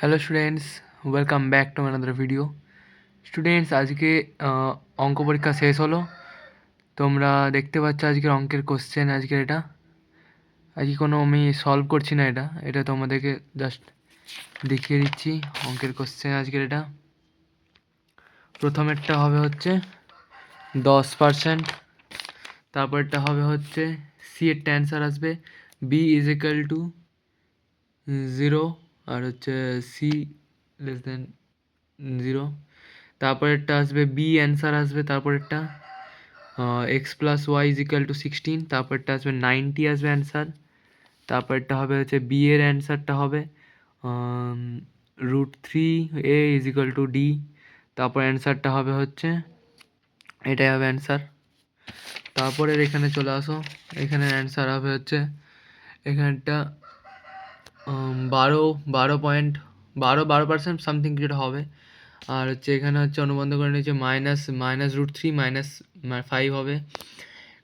Hello students welcome back to another video students আজকে অঙ্ক পরীক্ষা শেষ হলো। তোমরা দেখতে পাচ্ছ আজকের অঙ্কের কোশ্চেন আজকের এটা। আজকে কোনো আমি সলভ করছি না এটা। এটা তোমাদেরকে জাস্ট দেখিয়ে দিচ্ছি অঙ্কের কোশ্চেন আজকের এটা। প্রথমেরটা হবে হচ্ছে দশ পার্সেন্ট তারপরটা হবে হচ্ছে সি এর অ্যান্সার আসবে। B is equal to zero আর হচ্ছে সি লেস দেন জিরো তারপরেরটা আসবে বি অ্যান্সার আসবে, তারপরেরটা X plus Y is equal to sixteen তারপরটা আসবে নাইনটি আসবে অ্যান্সার তারপরটা হবে হচ্ছে বি এর অ্যান্সারটা হবে root three A is equal to D তারপর অ্যান্সারটা হবে হচ্ছে, এটাই হবে অ্যান্সার তারপরের এখানে চলে আসো, এখানে অ্যান্সার হবে হচ্ছে এখানটা বারো বারো পয়েন্ট বারো বারো পার্সেন্ট সামথিং কিছুটা হবে। আর হচ্ছে এখানে হচ্ছে অনুবন্ধ করে নিয়েছে minus minus root three minus five হবে।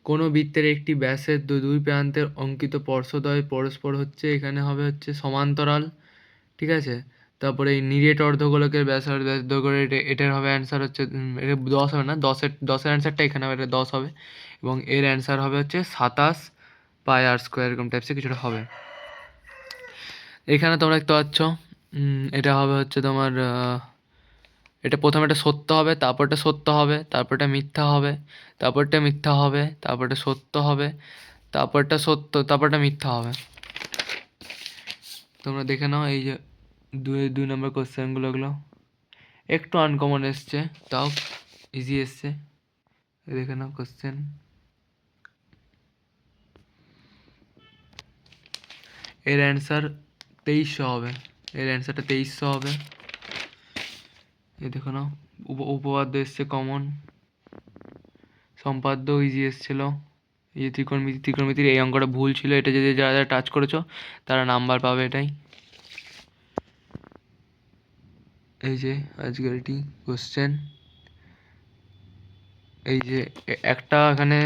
কোনো বৃত্তের একটি ব্যাসের দুই প্রান্তের অঙ্কিত পর্শ্বদ্বয় পরস্পর হচ্ছে এখানে হবে হচ্ছে সমান্তরাল, ঠিক আছে? তারপরে এই নিরেট অর্ধগোলকের করে এটা, এটার হবে অ্যান্সার হচ্ছে এটা দশ হবে না, দশের দশের অ্যান্সারটা এখানে হবে, এটা দশ হবে। এবং এর অ্যান্সার হবে হচ্ছে সাতাশ পাই আর স্কোয়ার এরকম টাইপসের কিছুটা হবে। এখানে তোমরা দেখতে পাচ্ছ এটা হবে হচ্ছে তোমার এটা প্রথমে এটা সত্য হবে, তারপরটা সত্য হবে, তারপরটা মিথ্যা হবে, তারপরটা মিথ্যা হবে, তারপরটা সত্য হবে, তারপরটা সত্য, তারপরটা মিথ্যা হবে। তোমরা দেখে নাও এই যে দুই দুই নম্বর কোশ্চেনগুলো এগুলো। একটু আনকমন এসছে, তাও ইজি এসছে। দেখে নাও কোশ্চেন এর অ্যান্সার তেইশশো হবে। এর অ্যান্সারটা তেইশশো হবে। এই দেখো না উপ, উপপাদ্য এসছে কমন সম্পাদ্য ইজি এসছিল। এই যে ত্রিকোণমিতি, ত্রিকোণমিতির এই অঙ্কটা ভুল ছিল, এটা যদি যারা যারা টাচ করেছ, তারা নাম্বার পাবে এটাই। এই যে, আজকের এটি কোশ্চেন এই যে একটা এখানে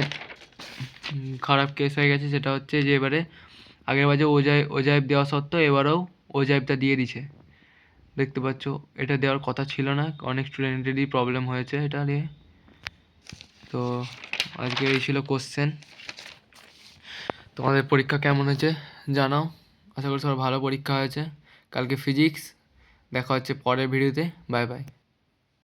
খারাপ কেস হয়ে গেছে, সেটা হচ্ছে যে, এবারে আগের বাজে ওজাই ওজাইব দেওয়া সত্ত্বেও এবারেও ওজাইবটা দিয়ে দিছে। দেখতে পাচ্ছ, এটা দেওয়ার কথা ছিল না, অনেক স্টুডেন্টেরই প্রবলেম হয়েছে এটা নিয়ে। তো আজকে এই ছিল কোশ্চেন তোমাদের পরীক্ষা কেমন হয়েছে জানাও। আশা করি সবার ভালো পরীক্ষা হয়েছে। কালকে ফিজিক্স দেখা হচ্ছে পরের ভিডিওতে বাই বাই